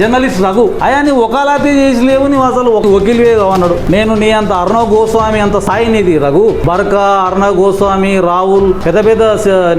Journalist Raghu అయ్యా నీ వకాలాతి చేసి లేవు నువ్వు అసలు ఒక వకీలువే అన్నాడు. నేను నీ అంత అర్ణవ్ గోస్వామి అంత స్థాయి నీది రఘు. బర్కా అర్ణవ్ గోస్వామి రాహుల్ పెద్ద పెద్ద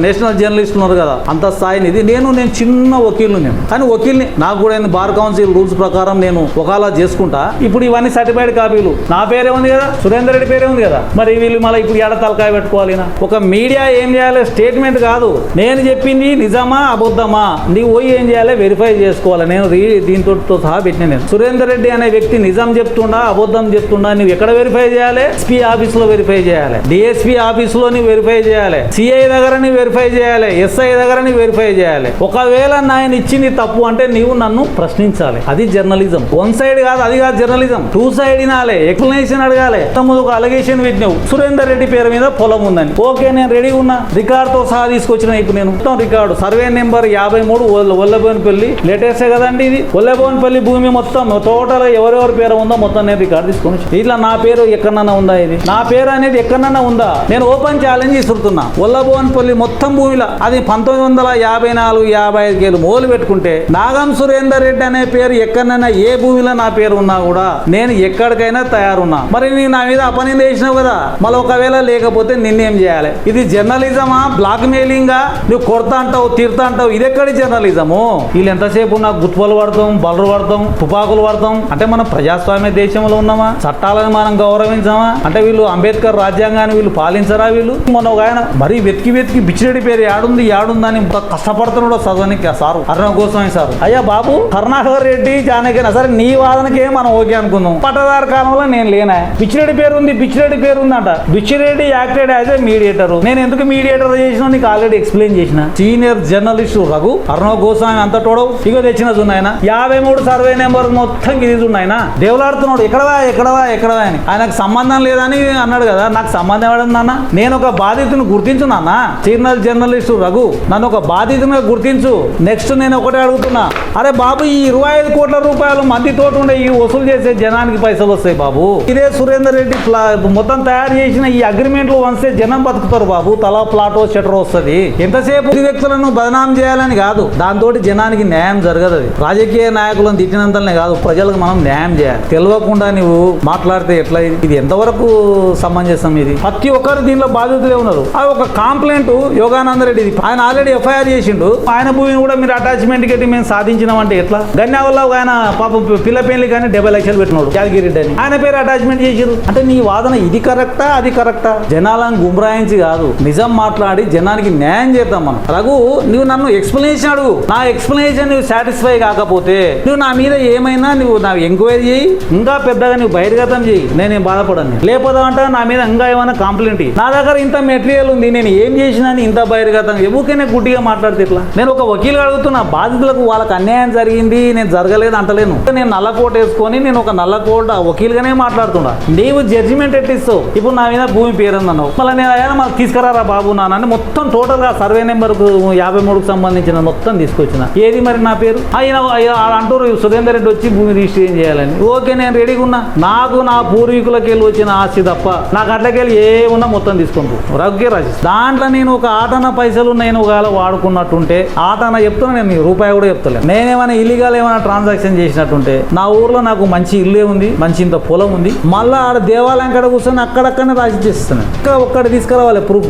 నేషనల్ జర్నలిస్ట్ ఉన్నారు కదా అంత స్థాయి నీది. నేను నేను చిన్న వకీలు నేను. కానీ వకీల్ని నాకు కూడా బార్ కౌన్సిల్ రూల్స్ ప్రకారం నేను ఒకలా చేసుకుంటా. ఇప్పుడు ఇవన్నీ సర్టిఫైడ్ కాపీలు. నా పేరే ఉంది కదా సురేందర్ రెడ్డి పేరే ఉంది కదా. మరి వీళ్ళు మళ్ళీ ఇప్పుడు ఎడ తలకాయ పెట్టుకోవాలి ఒక మీడియా ఏం చేయాలి? స్టేట్మెంట్ కాదు. నేను చెప్పింది నిజమా అబద్ధమా? నీవు పోయి ఏం చేయాలి? వెరిఫై చేసుకోవాలి. నేను రీ దీంతో సహా పెట్టిన నేను. సురేందర్ రెడ్డి అనే వ్యక్తి నిజం చెప్తుండా అబద్ధం చెప్తుండా నువ్వు ఎక్కడ వెరిఫై చేయాలి? ఎస్పీ ఆఫీస్లో వెరిఫై చేయాలి. డిఎస్పీ ఆఫీస్లో వెరిఫై చేయాలి. సిఐ దగ్గర వెరిఫై చేయాలి. ఎస్ఐ దగ్గర వెరిఫై చేయాలి. ఒకవేళ నాయన ఇచ్చింది తప్పు అంటే నీవు నన్ను ప్రశ్నించాలి. అది జర్నలిజం వన్ సైడ్ కాదు అది కాదు జర్నలిజం టూ సైడ్ వినాలి. ఎక్స్ప్లెనేషన్ అడగాలి. తమ్ముడు ఒక అలగేషన్ పెట్టినావు. సురేందర్ రెడ్డి పేరు మీద పొలం ఉందని. ఓకే నేను రెడీ ఉన్నా. రికార్డుతో సహా తీసుకొచ్చిన ఇప్పుడు నేను. మొత్తం రికార్డు సర్వే నెంబర్ యాభై మూడు ఒల్లబోనిపల్లి లేటెస్టే కదండి ఇది? ఒల్లబోనిపల్లి భూమి మొత్తం టోటల్ ఎవరెవరి పేరు ఉందో మొత్తం నేను రికార్డు తీసుకొని ఇట్లా నా పేరు ఎక్కడన్నా ఉందా ఇది? నా పేరు అనేది ఎక్కడన్నా ఉందా? నేను ఓపెన్ ఛాలెంజ్ ఇస్తున్నా ఒల్లబోన్పల్లి మొత్తం భూమిలో అది పంతొమ్మిది వందల యాభై నాలుగు యాభై ఐదు కేలు మోలు పెట్టుకుంటే నాగం సురేందర్ రెడ్డి అనే పేరు ఎక్కడైనా ఏ భూమిలో నా పేరు ఉన్నా కూడా నేను ఎక్కడికైనా తయారున్నా. మరి నీ నా మీద అపనింద వేసినావు కదా? మళ్ళీ ఒకవేళ లేకపోతే నిన్నేం చేయాలి? ఇది జర్నలిజమా? బ్లాక్ మెయిలింగా నువ్వు కొడతా అంటావు తీరుతా అంటావు ఇది ఎక్కడి జర్నలిజము? వీళ్ళు ఎంతసేపు నాకు గుత్పలు పడతాం బలరు పడతాం తుపాకులు పడతాం అంటే మనం ప్రజాస్వామ్య దేశంలో ఉన్నామా? చట్టాలను మనం గౌరవించామా? అంటే వీళ్ళు అంబేద్కర్ రాజ్యాంగాన్ని వీళ్ళు పాలించరా వీళ్ళు? మన ఒక ఆయన మరీ వెతికి వెతికి బిచ్చిరెడ్డి పేరు యాడుంది యాడుందని కష్టపడుతున్నాడు కష్టపడుతున్నాడో చదవనికి ఆ సారు. అర్ణం కోసమే సార్. అయ్యా బాబు కరుణాకర్ రెడ్డి జానకి సరే నీ వాదనకే మనం ఓకే అనుకుందాం. పట్టదారు కాలంలో నేను లేనా. బిచ్చిరెడ్డి పేరు ఉంది బిచ్చిరెడ్డి పేరు ఉందంట Bichireddy acted as a mediator. నేను ఎందుకు మీడియేటర్ చేసిన నీకు ఆల్రెడీ ఎక్స్ప్లెయిన్ చేసిన. సీనియర్ జర్నలిస్ట్ రఘు అర్ణవ్ గోస్వామి అంత టోడవు ఇగో తెచ్చిన ఆయన యాభై మూడు సర్వే నెంబర్ మొత్తం ఇది ఉన్నాయన దేవులాడుతున్నాడు ఎక్కడవా ఎక్కడవా ఎక్కడవా అని. ఆయనకు సంబంధం లేదని అన్నాడు కదా నాకు సంబంధం ఎవడం నాన్న? నేను ఒక బాధితుని గుర్తించు నాన్న. సీనియర్ జర్నలిస్ట్ రఘు నన్ను ఒక బాధితునిగా గుర్తించు. నెక్స్ట్ నేను ఒకటే అడుగుతున్నా. అరే బాబు ఈ ఇరవై ఐదు కోట్ల రూపాయలు మంది తోటి ఉండే ఈ వసూలు చేసే జనానికి పైసలు వస్తాయి బాబు. ఇదే సురేందర్ రెడ్డి ప్లా- మొత్తం తయారు చేసిన ఈ అగ్రిమెంట్లు వస్తే జనం బతుకుతారు బాబు. తలా ప్లాటో షటర్ వస్తుంది. ఎంతసేపు వ్యక్తులను బదనాం చేయాలని కాదు దాంతో జనానికి న్యాయం జరగదు రాజకీయ రాజకీయ నాయకులను తిట్టినంతనే కాదు ప్రజలకు మనం న్యాయం చేయాలి. తెలియకుండా నువ్వు మాట్లాడితే ఎట్లా? ఇది? ఎంతవరకు సమంజసం ఇది? ప్రతి ఒక్కరు దీనిలో బాధితులే ఉన్నారు. అది ఒక కంప్లైంట్ యోగానంద రెడ్డి ఆయన ఆల్రెడీ ఎఫ్ఐఆర్ చేసిండు. ఆయన భూమిని కూడా మీరు అటాచ్మెంట్ కట్టి మేము సాధించినామంటే ఎట్లా? గన్యావల్ల ఆయన పాపం పిల్ల పెళ్ళి కానీ డెబ్బై లక్షలు పెట్టినాడు యాదగిరి రెడ్డి అని. ఆయన పేరు అటాచ్మెంట్ చేసిరు అంటే నీ వాదన ఇది కరెక్టా అది కరెక్టా జనాలను గుమ్రాయించి కాదు నిజం మాట్లాడి జనానికి న్యాయం చేద్దాం మనం. రఘు నువ్వు నన్ను ఎక్స్ప్లెనేషన్ అడుగు. నా ఎక్స్ప్లెనేషన్ నువ్వు సాటిస్ఫై కాకపోతే నువ్వు నా మీద ఏమైనా నువ్వు నా ఎంక్వైరీ చేయి ఇంకా పెద్దగా నువ్వు బహిర్గతం చేయి. నేనేం బాధపడను. లేకపోతే అంటే నా మీద ఇంకా ఏమైనా కంప్లైంట్ నా దగ్గర ఇంత మెటీరియల్ ఉంది నేను ఏం చేసినా అని ఇంత బహిర్గతం. ఎవరికైనా గుడ్డిగా మాట్లాడితే ఇట్లా నేను ఒక వకీలు అడుగుతున్నా బాధితులకు వాళ్ళకి అన్యాయం జరిగింది నేను జరగలేదు అంటలేను. నేను నల్ల కోట్ వేసుకొని నేను ఒక నల్ల కోట్ వకీలుగానే మాట్లాడుతున్నా. నీవు జడ్జిమెంట్ ఎట్టిస్తావు ఇప్పుడు నా మీద భూమి పేరుందన్నావు? మళ్ళీ నేను అయ్యా మళ్ళీ తీసుకురారా బాబు నాన్న మొత్తం టోటల్గా సర్వే నెంబర్ యాభై మూడుకు సంబంధించిన మొత్తం తీసుకొచ్చిన. ఏది మరి నా పేరు? అయినా ఆయన అంటారు సురేందర్ రెడ్డి వచ్చి భూమి రిజిస్ట్రేషన్ చేయాలని. ఓకే నేను రెడీగా ఉన్నా. నాకు నా పూర్వీకులకి వెళ్ళి వచ్చిన ఆస్తి తప్ప నాకు అట్లకెళ్ళి ఏమున్నా మొత్తం తీసుకుంటూ రగ్గే రాసి దాంట్లో నేను ఒక ఆటన పైసలు నేను ఒకవేళ వాడుకున్నట్టుంటే ఆటన చెప్తున్నా నేను రూపాయి కూడా చెప్తలేను నేనేమైనా ఇల్లీగల్ ఏమైనా ట్రాన్సాక్షన్ చేసినట్టుంటే నా ఊర్లో నాకు మంచి ఇల్లే ఉంది మంచి ఇంత పొలం ఉంది మళ్ళీ ఆడ దేవాలయం కాడ కూర్చొని అక్కడక్కడనే రాసి చేస్తున్నాను. ఇంకా ఒక్కటి తీసుకురావాలి ప్రూఫ్